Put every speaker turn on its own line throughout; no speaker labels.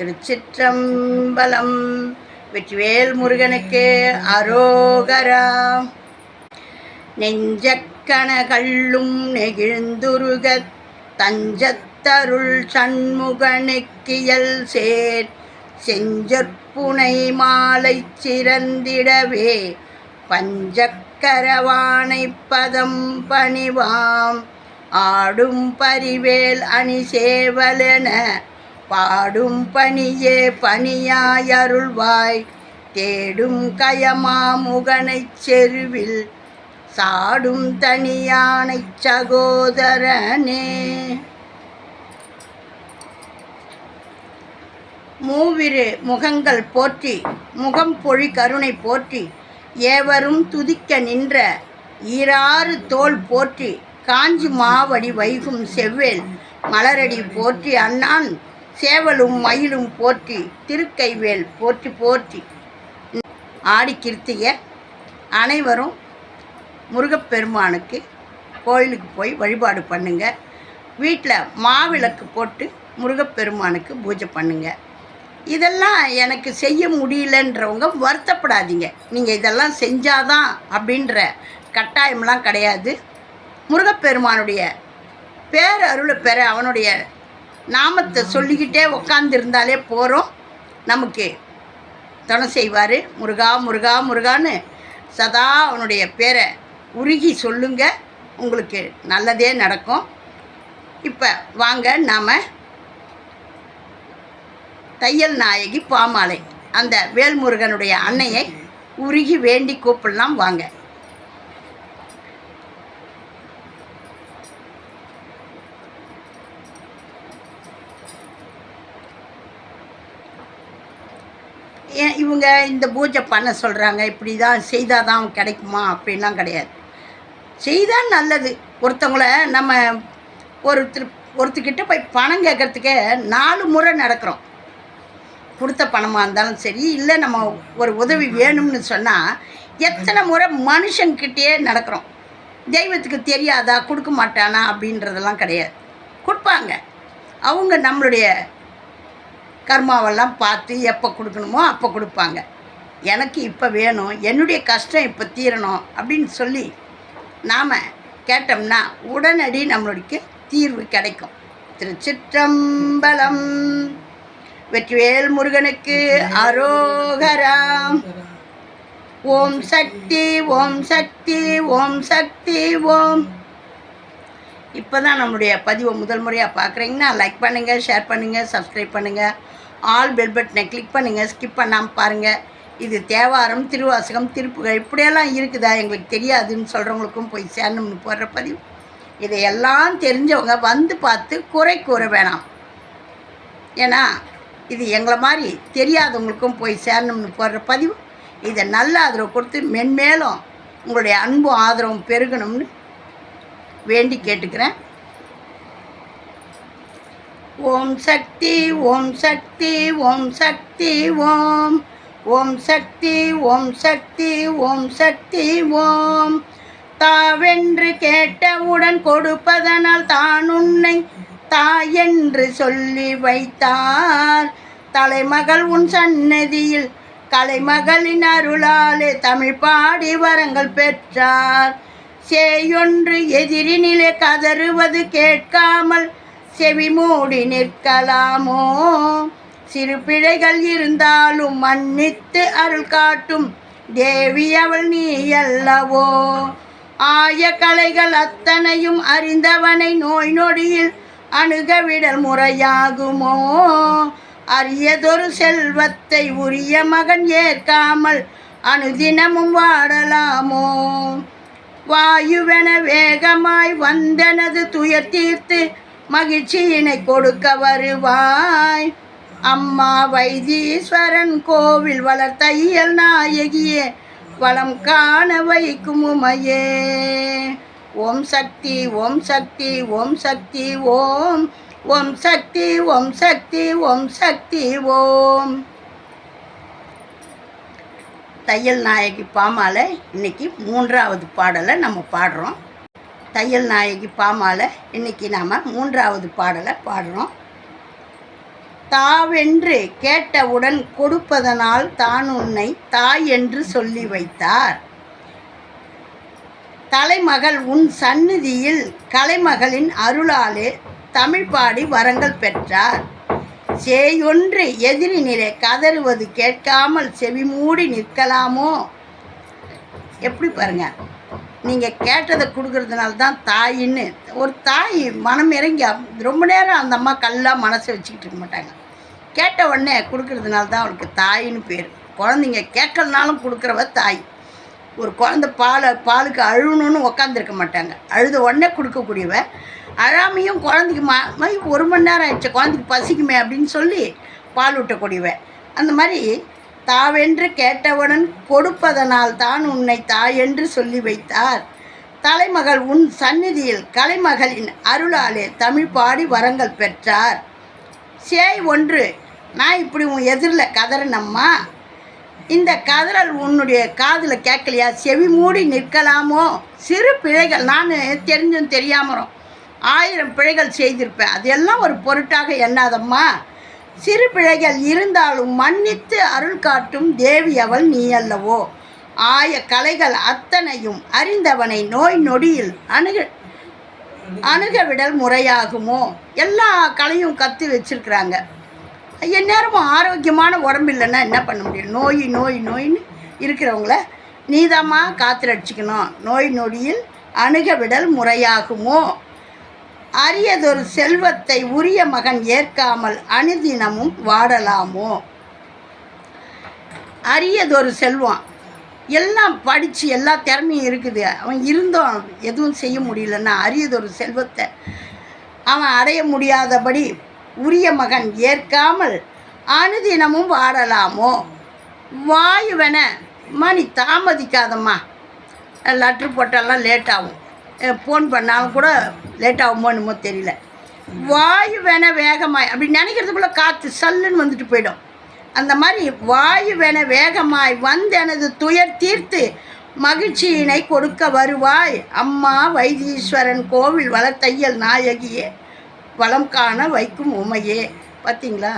திருச்சிற்றம்பலம் வெற்றிவேல் முருகனுக்கு அரோகரா நெஞ்சக்கணகள்ளும் நெகிழ்ந்துருக தஞ்சத்தருள் சண்முகனுக்கியல் சேர் செஞ்சற்புனை மாலை சிறந்திடவே பஞ்சக்கரவானை பதம் பணிவாம் ஆடும் பரிவேல் அணி சேவலென பாடும் பணியே பணியாயருள்வாய் தேடும் கயமாமுகனை செருவில் சாடும் தனியானை சகோதரனே மூவிரு முகங்கள் போற்றி முகம் பொழி கருணை போற்றி ஏவரும் துதிக்க நின்ற ஈராறு தோல் போற்றி காஞ்சி மாவடி வைகும் செவ்வேல் மலரடி போற்றி அண்ணான் சேவலும் மயிலும் போற்றி திருக்கைவேல் போற்றி போற்றி ஆடி கிருத்திய அனைவரும் முருகப்பெருமானுக்கு கோயிலுக்கு போய் வழிபாடு பண்ணுங்க வீட்டில் மாவிளக்கு போட்டு முருகப்பெருமானுக்கு பூஜை பண்ணுங்க இதெல்லாம் எனக்கு செய்ய முடியலன்றவங்க வருத்தப்படாதீங்க நீங்கள் இதெல்லாம் செஞ்சாதான் அப்படின்ற கட்டாயம்லாம் கிடையாது முருகப்பெருமானுடைய பேரருளை பெற அவனுடைய நாமத்தை சொல்லிக்கிட்டே உட்காந்துருந்தாலே போகிறோம் நமக்கு துணை செய்வார் முருகா முருகா முருகான்னு சதா அவனுடைய பேரை உருகி சொல்லுங்க உங்களுக்கு நல்லதே நடக்கும் இப்போ வாங்க நாம் தையல் நாயகி பாமாலை அந்த வேல்முருகனுடைய அன்னையை உருகி வேண்டி கூப்பிடலாம் வாங்க இவங்க இந்த பூஜை பண்ண சொல்கிறாங்க இப்படி தான் செய்தால் தான் கிடைக்குமா அப்படின்லாம் கிடையாது செய்தால் நல்லது ஒருத்தவங்கள நம்ம ஒருத்தர் ஒருத்தர்கிட்ட போய் பணம் கேட்குறதுக்கே நாலு முறை நடக்கிறோம் கொடுத்த பணமாக இருந்தாலும் சரி இல்லை நம்ம ஒரு உதவி வேணும்னு சொன்னால் எத்தனை முறை மனுஷன்கிட்டயே நடக்கிறோம் தெய்வத்துக்கு தெரியாதா கொடுக்க மாட்டானா அப்படின்றதெல்லாம் கிடையாது கொடுப்பாங்க அவங்க நம்மளுடைய கர்மாவெல்லாம் பார்த்து எப்போ கொடுக்கணுமோ அப்போ கொடுப்பாங்க எனக்கு இப்போ வேணும் என்னுடைய கஷ்டம் இப்போ தீரணும் அப்படின்னு சொல்லி நாம் கேட்டோம்னா உடனடி நம்மளுக்கு தீர்வு கிடைக்கும் திருச்சிற்றம்பலம் வெற்றிவேல் முருகனுக்கு அரோகராம் ஓம் சக்தி ஓம் சக்தி ஓம் சக்தி ஓம் இப்போ தான் நம்முடைய பதிவை முதல் முறையாக பார்க்குறீங்கன்னா லைக் பண்ணுங்கள் ஷேர் பண்ணுங்கள் சப்ஸ்கிரைப் பண்ணுங்கள் ஆல் பெல் பட்டனை கிளிக் பண்ணுங்கள் ஸ்கிப் பண்ணாமல் பாருங்கள் இது தேவாரம் திருவாசகம் திருப்புகள் இப்படியெல்லாம் இருக்குதா எங்களுக்கு தெரியாதுன்னு சொல்கிறவங்களுக்கும் போய் சேரணும்னு போடுற பதிவு இதையெல்லாம் தெரிஞ்சவங்க வந்து பார்த்து குறை கூற வேணாம் ஏன்னா இது எங்களை மாதிரி தெரியாதவங்களுக்கும் போய் சேரணும்னு போடுற பதிவு இதை நல்ல ஆதரவு கொடுத்து மென்மேலும் உங்களுடைய அன்பும் ஆதரவும் பெருகணும்னு வேண்டி கேட்டுக்கிறேன் ஓம் சக்தி ஓம் சக்தி ஓம் சக்தி ஓம் ஓம் சக்தி ஓம் சக்தி ஓம் சக்தி ஓம் தாவென்று கேட்டவுடன் கொடுப்பதனால் தான் உன்னை தாயென்று சொல்லி வைத்தார் தலைமகள் உன் சந்நதியில் கலைமகளின் அருளாலே தமிழ் பாடி வரங்கள் பெற்றார் சேயொன்று எதிரினிலே கதறுவது கேட்காமல் செவி மூடி நிற்கலாமோ சிறு பிழைகள் இருந்தாலும் மன்னித்து அருள் காட்டும் தேவி அவள் நீ அல்லவோ ஆய கலைகள் அத்தனையும் அறிந்தவனை நோய் நொடியில் அணுகவிடல் முறையாகுமோ அரியதொரு செல்வத்தை உரிய மகன் ஏற்காமல் அணுதினமும் வாடலாமோ வாயுவென வேகமாய் வந்தனது துயர் தீர்த்து மகிழ்ச்சியினை கொடுக்க வருவாய் அம்மா வைத்தீஸ்வரன் கோவில் வளர்த்த இயல் நாயகியே வளம் காண வைக்கும் உமையே ஓம் சக்தி ஓம் சக்தி ஓம் சக்தி ஓம் ஓம் சக்தி ஓம் சக்தி ஓம் சக்தி ஓம் தையல் நாயகி பாமாலை இன்னைக்கு மூன்றாவது பாடலை நம்ம பாடுறோம் தையல் நாயகி பாமால இன்னைக்கு நாம் மூன்றாவது பாடலை பாடுறோம் தாவென்று கேட்டவுடன் கொடுப்பதனால் தான் உன்னை தாய் என்று சொல்லி வைத்தார் தலைமகள் உன் சந்நிதியில் கலைமகளின் அருளாலே தமிழ் பாடி வரங்கள் பெற்றார் சேயொன்று எதிரி நிலை கதறுவது கேட்காமல் செவி மூடி நிற்கலாமோ எப்படி பாருங்கள் நீங்கள் கேட்டதை கொடுக்கறதுனால தான் தாயின்னு ஒரு தாய் மனம் இறங்கி ரொம்ப நேரம் அந்த அம்மா கல்லாக மனசை வச்சுக்கிட்டு இருக்க மாட்டாங்க கேட்ட உடனே கொடுக்கறதுனால தான் அவளுக்கு தாயின்னு பேர் குழந்தைங்க கேட்கலனாலும் கொடுக்குறவ தாய் ஒரு குழந்த பால் பாலுக்கு அழுகணுன்னு உக்காந்துருக்க மாட்டாங்க அழுத உடனே கொடுக்கக்கூடியவ அழாமையும் குழந்தைக்கு மா ஒரு மணி நேரம் ஆயிடுச்சு குழந்தைக்கு பசிக்குமே அப்படின்னு சொல்லி பால் ஊட்டக்கூடியவ அந்த மாதிரி தாவென்று கேட்டவுடன் கொடுப்பதனால் தான் உன்னை தாயென்று சொல்லி வைத்தார் தலைமகள் உன் சந்நிதியில் கலைமகளின் அருளாலே தமிழ் பாடி வரங்கள் பெற்றார் சே ஒன்று நான் இப்படி உன் எதிரில் கதறனம்மா இந்த கதறல் உன்னுடைய காதில் கேட்கலையா செவி மூடி நிற்கலாமோ சிறு பிழைகள் நான் தெரிஞ்சும் தெரியாமறோம் ஆயிரம் பிழைகள் செய்திருப்பேன் அதெல்லாம் ஒரு பொருட்டாக எண்ணாதம்மா சிறு பிழைகள் இருந்தாலும் மன்னித்து அருள் காட்டும் தேவி அவள் நீ அல்லவோ ஆய கலைகள் அத்தனையும் அறிந்தவனை நோய் நொடியில் அணுக அணுகவிடல் முறையாகுமோ எல்லா கலையும் கற்று வச்சிருக்கிறாங்க நேரமும் ஆரோக்கியமான உடம்பு இல்லைன்னா என்ன பண்ண முடியும் நோய் நோய் நோயின்னு இருக்கிறவங்கள நீதமாக காத்திரடிச்சிக்கணும் நோய் நொடியில் அணுகவிடல் முறையாகுமோ அரியதொரு செல்வத்தை உரிய மகன் ஏற்காமல் அனுதினமும் வாடலாமோ அரியதொரு செல்வம் எல்லாம் படித்து எல்லா திறமையும் இருக்குது அவன் இருந்தோம் எதுவும் செய்ய முடியலன்னா அரியதொரு செல்வத்தை அவன் அடைய முடியாதபடி உரிய மகன் ஏற்காமல் அனுதினமும் வாடலாமோ வாயுவென மணி தாமதிக்காதம்மா லட்ரு போட்டாலாம் லேட்டாகும் ஃபோன் பண்ணாலும் கூட லேட் ஆகுமோ என்னமோ தெரியல வாயு வேணால் வேகமாய் அப்படி நினைக்கிறதுக்குள்ளே காற்று சல்லுன்னு வந்துட்டு போயிடும் அந்த மாதிரி வாயு வேண வேகமாய் வந்து எனது துயர் தீர்த்து மகிழ்ச்சியினை கொடுக்க வருவாய் அம்மா வைத்தீஸ்வரன் கோவில் வளர்த்தையல் நாயகியே வளம் காண வைக்கும் உமையே பார்த்தீங்களா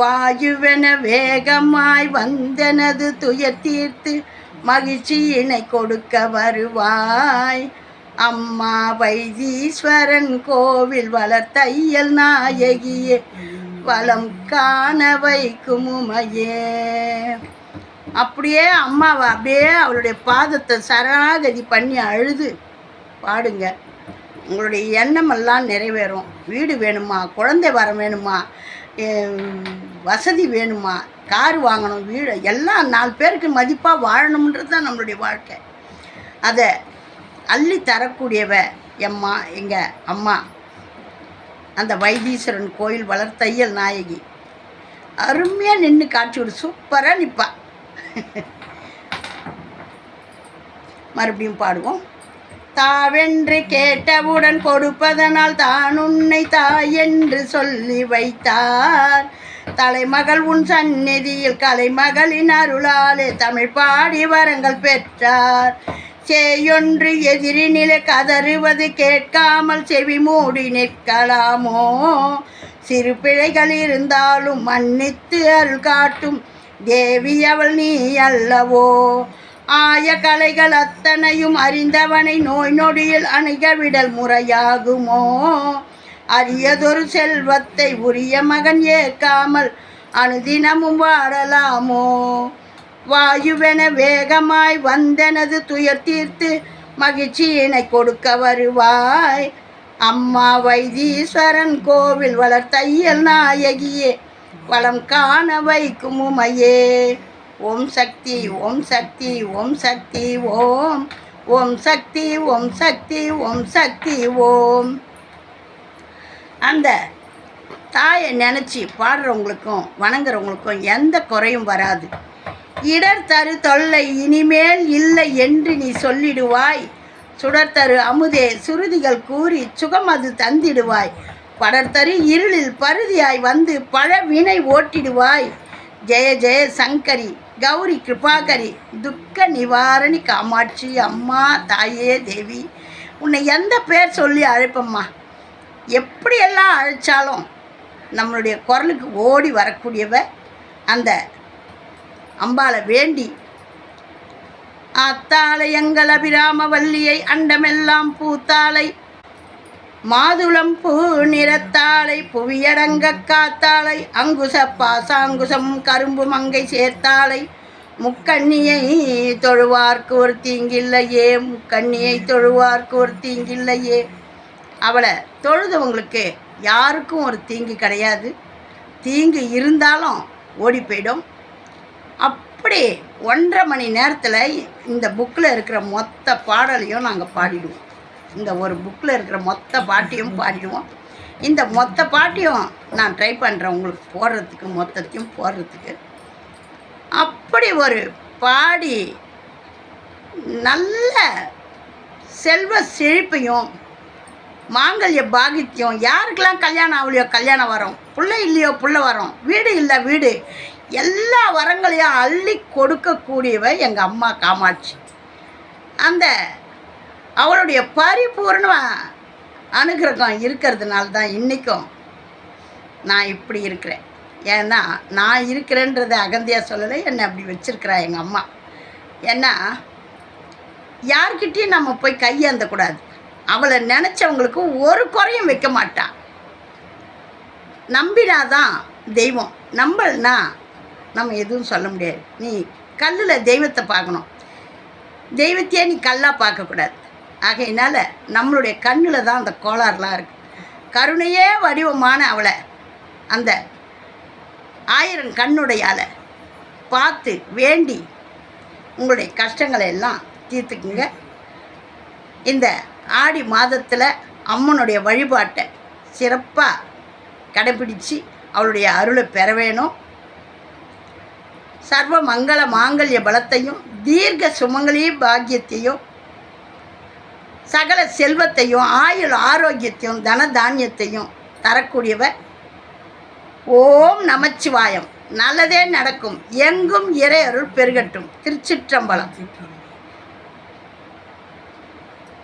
வாயுவென வேகமாய் வந்தனது துயர் தீர்த்து மகிழ்ச்சியினை கொடுக்க வருவாய் அம்மா வைதீஸ்வரன் கோவில் வளர்த்தையல் நாயகியே வளம் காண வைக்கும் உமையே அப்படியே அம்மாவை அப்படியே அவளுடைய பாதத்தை சரணாகதி பண்ணி அழுது பாடுங்க உங்களுடைய எண்ணமெல்லாம் நிறைவேறும் வீடு வேணுமா குழந்தை வர வேணுமா வசதி வேணுமா கார் வாங்கணும் வீடு எல்லாம் நாலு பேருக்கு மதிப்பாக வாழணுன்றது தான் நம்மளுடைய வாழ்க்கை அதை அள்ளி தரக்கூடியவ எம்மா எங்கள் அம்மா அந்த வைத்தீஸ்வரன் கோயில் வளர்த்தையல் நாயகி அருமையாக நின்று காட்சி விடு சூப்பராக நிற்பாள் மறுபடியும் பாடுவோம் தாவென்று கேட்டவுடன் கொடுப்பதனால் தான் உன்னை தாய் என்று சொல்லி வைத்தார் தலைமகள் உன் சந்நிதியில் கலைமகளின் அருளாலே தமிழ் பாடி வரங்கள் பெற்றார் செய்யொன்று எதிரினிலே கதறுவது கேட்காமல் செவி மூடி நிற்கலாமோ சிறு பிழைகள் இருந்தாலும் மன்னித்து அருள் காட்டும் தேவி அவள் நீ அல்லவோ ஆய கலைகள் அத்தனையும் அறிந்தவனை நோய் நொடியில் அணுகவிடல் முறையாகுமோ அரியதொரு செல்வத்தை உரிய மகன் ஏற்காமல் அனுதினமும் வாழலாமோ வாயுவென வேகமாய் வந்தனது துயர் தீர்த்து மகிழ்ச்சியினை கொடுக்க வருவாய் அம்மா வைதீஸ்வரன் கோவில் வளர்த்தையல் நாயகியே வளம் காண வைக்கும் உமையே ஓம் சக்தி ஓம் சக்தி ஓம் சக்தி ஓம் ஓம் சக்தி ஓம் சக்தி ஓம் சக்தி ஓம் அந்த தாயை நினச்சி பாடுறவங்களுக்கும் வணங்குறவங்களுக்கும் எந்த குறையும் வராது இடர் தரு தொல்லை இனிமேல் இல்லை என்று நீ சொல்லிடுவாய் சுடர்தரு அமுதே சுருதிகள் கூறி சுகம் அது தந்திடுவாய் படர்தரு இருளில் பருதியாய் வந்து பழ வினை ஓட்டிடுவாய் ஜெய ஜெய சங்கரி கௌரி கிருபாகரி துக்க நிவாரணி காமாட்சி அம்மா தாயே தேவி உன்னை எந்த பேர் சொல்லி அழைப்பம்மா எப்படியெல்லாம் அழைச்சாலும் நம்மளுடைய குரலுக்கு ஓடி வரக்கூடியவ அந்த அம்பாளை வேண்டி அத்தாளை எங்கள் அபிராம வல்லியை அண்டமெல்லாம் பூத்தாளை மாதுளம் பூ நிறத்தாளை புவியடங்க காத்தாளை அங்குச பாசாங்குசம் கரும்பு மங்கை சேர்த்தாளை முக்கண்ணியை தொழுவார்க்கு ஒரு தீங்கில்லையே முக்கண்ணியை தொழுவார்க்கு ஒரு தீங்கில்லையே அவளை தொழுதவங்களுக்கு யாருக்கும் ஒரு தீங்கு கிடையாது தீங்கு இருந்தாலும் ஓடி போயிடும் அப்படி ஒன்றரை மணி நேரத்தில் இந்த புக்கில் இருக்கிற மொத்த பாடலையும் நாங்கள் பாடிடுவோம் இந்த ஒரு புக்கில் இருக்கிற மொத்த பாட்டியும் பாடிடுவோம் இந்த மொத்த பாட்டியும் நான் ட்ரை பண்ணுறேன் உங்களுக்கு போடுறதுக்கு மொத்தத்தையும் போடுறதுக்கு அப்படி ஒரு பாடி நல்ல செல்வ செழிப்பையும் மாங்கல்ய பாகித்யம் யாருக்கெல்லாம் கல்யாணம் ஆகலையோ கல்யாணம் வரும் பிள்ளை இல்லையோ பிள்ளை வரும் வீடு இல்லை வீடு எல்லா வரங்களையும் அள்ளி கொடுக்கக்கூடியவை எங்கள் அம்மா காமாட்சி அந்த அவளுடைய பரிபூர்ண அனுகிரகம் இருக்கிறதுனால தான் இன்றைக்கும் நான் இப்படி இருக்கிறேன் ஏன்னா நான் இருக்கிறேன்றதை அகந்தியாக சொல்லலை என்னை அப்படி வச்சுருக்கிறா எங்கள் அம்மா ஏன்னா யார்கிட்டையும் நம்ம போய் கையாந்தக்கூடாது அவளை நினச்சவங்களுக்கு ஒரு குறையும் வைக்க மாட்டான் நம்பினாதான் தெய்வம் நம்பல்னா நம்ம எதுவும் சொல்ல முடியாது நீ கல்லில் தெய்வத்தை பார்க்கணும் தெய்வத்தையே நீ கல்லாக பார்க்கக்கூடாது ஆகையினால் நம்மளுடைய கண்ணில் தான் அந்த கோளாறுலாம் இருக்குது கருணையே வடிவமான அவளை அந்த ஆயிரம் கண்ணுடையால் பார்த்து வேண்டி உங்களுடைய கஷ்டங்களை எல்லாம் தீர்த்துக்குங்க இந்த ஆடி மாதத்தில் அம்மனுடைய வழிபாட்டை சிறப்பாக கடைபிடித்து அவளுடைய அருளை பெற வேணும் சர்வ மங்கள மாங்கல்ய பலத்தையும் தீர்க்க சுமங்களையும் பாக்கியத்தையும் சகல செல்வத்தையும் ஆயுள் ஆரோக்கியத்தையும் தன தானியத்தையும் தரக்கூடியவர் ஓம் நமச்சிவாயம் நல்லதே நடக்கும் எங்கும் இறை அருள் பெருகட்டும் திருச்சிற்றம்பலம்